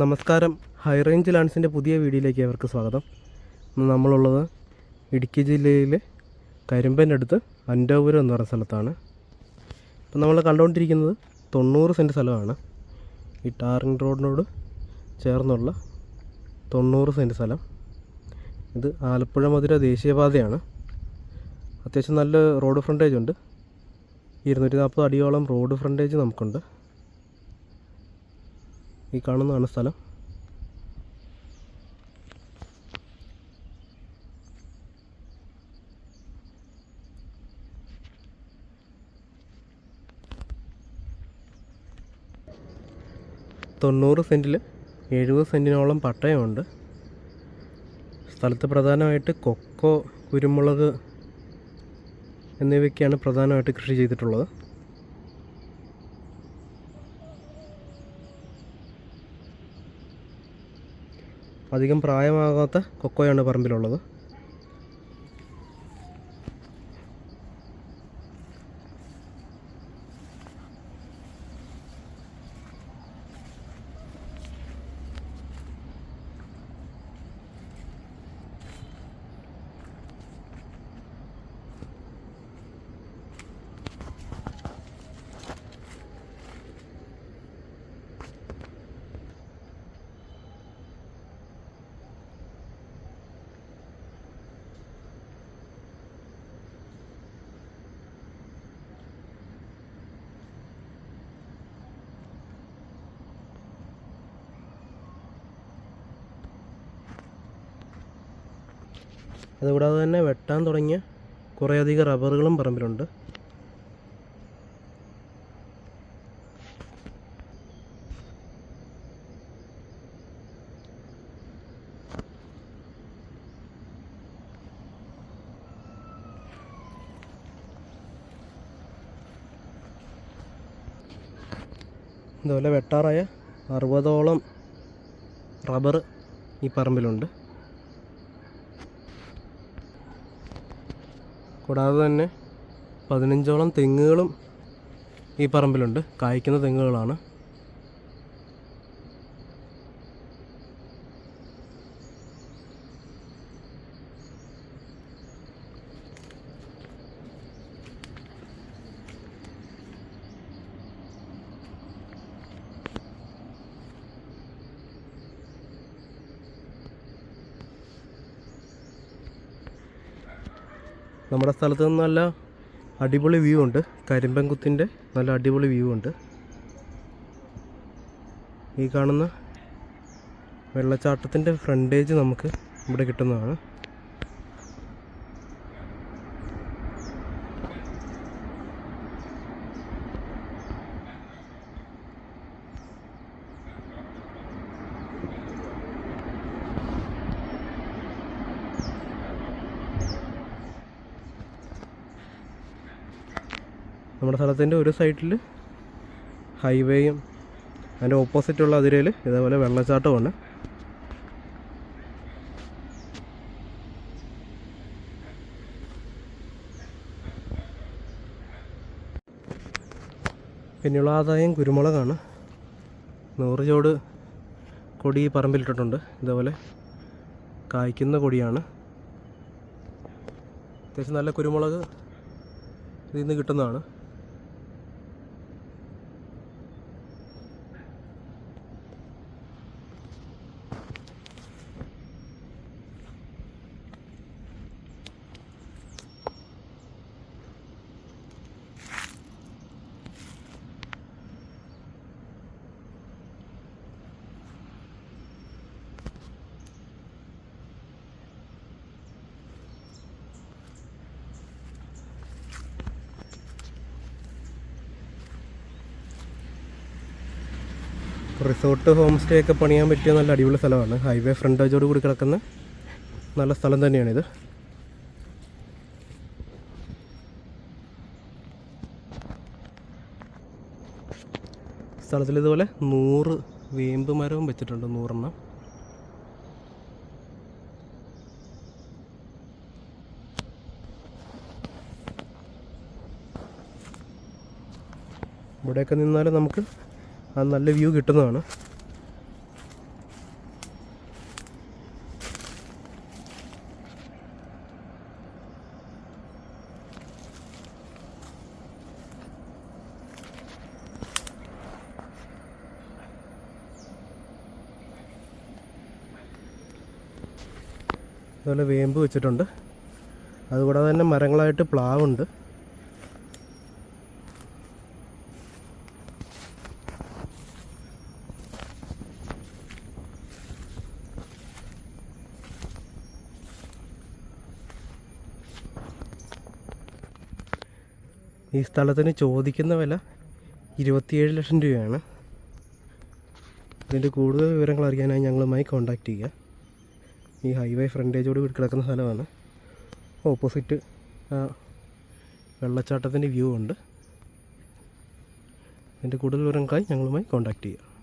നമസ്കാരം. High range ലാൻഡ്സിന്റെ പുതിയ വീഡിയോയിലേക്ക് അവർക്ക് സ്വാഗതം. നമ്മളുള്ളത് ഇടുക്കി ജില്ലയിലെ കരിമ്പന്റെ അടുത്ത് അൻഡോപുരം എന്ന് പറയുന്ന സ്ഥലത്താണ്. ഇപ്പം നമ്മൾ കണ്ടുകൊണ്ടിരിക്കുന്നത് തൊണ്ണൂറ് സെന്റ് സ്ഥലമാണ്. ഈ ടാറിങ് റോഡിനോട് ചേർന്നുള്ള തൊണ്ണൂറ് സെന്റ് സ്ഥലം. ഇത് ആലപ്പുഴ മധുര ദേശീയപാതയാണ്. അത്യാവശ്യം നല്ല റോഡ് ഫ്രണ്ടേജ് ഉണ്ട്. ഇരുന്നൂറ്റി നാൽപ്പത് അടിയോളം റോഡ് ഫ്രണ്ടേജ് നമുക്കുണ്ട്. ഈ കാണുന്നതാണ് സ്ഥലം. തൊണ്ണൂറ് സെന്റിൽ എഴുപത് സെന്റിനോളം പട്ടയമുണ്ട്. സ്ഥലത്ത് പ്രധാനമായിട്ട് കൊക്കോ കുരുമുളക് എന്നിവയ്ക്കാണ് പ്രധാനമായിട്ട് കൃഷി ചെയ്തിട്ടുള്ളത്. അധികം പ്രായമാകാത്ത കൊക്കോയാണ് പറമ്പിലുള്ളത്. അതുകൂടാതെ തന്നെ വെട്ടാൻ തുടങ്ങിയ കുറേയധികം റബ്ബറുകളും പറമ്പിലുണ്ട്. ഇതുപോലെ വെട്ടാറായ അറുപതോളം റബ്ബർ ഈ പറമ്പിലുണ്ട്. കൂടാതെ തന്നെ പതിനഞ്ചോളം തെങ്ങുകളും ഈ പറമ്പിലുണ്ട്. കായ്ക്കുന്ന തെങ്ങുകളാണ്. നമ്മുടെ സ്ഥലത്ത് നിന്ന് നല്ല അടിപൊളി വ്യൂ ഉണ്ട്. കരിമ്പൻകുത്തിന്റെ നല്ല അടിപൊളി വ്യൂ ഉണ്ട്. ഈ കാണുന്ന വെള്ളച്ചാട്ടത്തിന്റെ ഫ്രണ്ടേജ് നമുക്ക് ഇവിടെ കിട്ടുന്നതാണ്. നമ്മുടെ സ്ഥലത്തിന്റെ ഒരു സൈഡിൽ ഹൈവേയും അതിന്റെ ഓപ്പോസിറ്റുള്ള അതിരയിൽ ഇതേപോലെ വെള്ളച്ചാട്ടമാണ് പിന്നെയുള്ള ആദായം കുരുമുളകാണ്. നൂറ് ചോട് കൊടി പറമ്പിലിട്ടിട്ടുണ്ട്. ഇതേപോലെ കായ്ക്കുന്ന കൊടിയാണ്. അത്യാവശ്യം നല്ല കുരുമുളക് ഇതിൽ നിന്ന് കിട്ടുന്നതാണ്. റിസോർട്ട് ഹോം സ്റ്റേ ഒക്കെ പണിയാൻ പറ്റിയ നല്ല അടിപൊളി സ്ഥലമാണ്. ഹൈവേ ഫ്രണ്ടേജോട് കൂടി കിടക്കുന്ന നല്ല സ്ഥലം തന്നെയാണിത്. സ്ഥലത്തിൽ ഇതുപോലെ നൂറ് വേമ്പ് മരവും വെച്ചിട്ടുണ്ട് നൂറെണ്ണം. ഇവിടെയൊക്കെ നിന്നാൽ നമുക്ക് അത് നല്ല വ്യൂ കിട്ടുന്നതാണ്. അതുപോലെ വേമ്പ് വെച്ചിട്ടുണ്ട്. അതുകൂടാതെ തന്നെ മരങ്ങളായിട്ട് പ്ലാവുണ്ട്. ഈ സ്ഥലത്തിന് ചോദിക്കുന്ന വില ഇരുപത്തിയേഴ് ലക്ഷം രൂപയാണ്. ഇതിന്റെ കൂടുതൽ വിവരങ്ങൾ അറിയാനായി ഞങ്ങളുമായി കോൺടാക്റ്റ് ചെയ്യുക. ഈ ഹൈവേ ഫ്രണ്ടേജോട് കൂടി കിടക്കുന്ന സ്ഥലമാണ്. ഓപ്പോസിറ്റ് വെള്ളച്ചാട്ടത്തിന്റെ വ്യൂ ഉണ്ട്. ഇതിന്റെ കൂടുതൽ വിവരങ്ങൾക്കായി ഞങ്ങളുമായി കോൺടാക്റ്റ് ചെയ്യുക.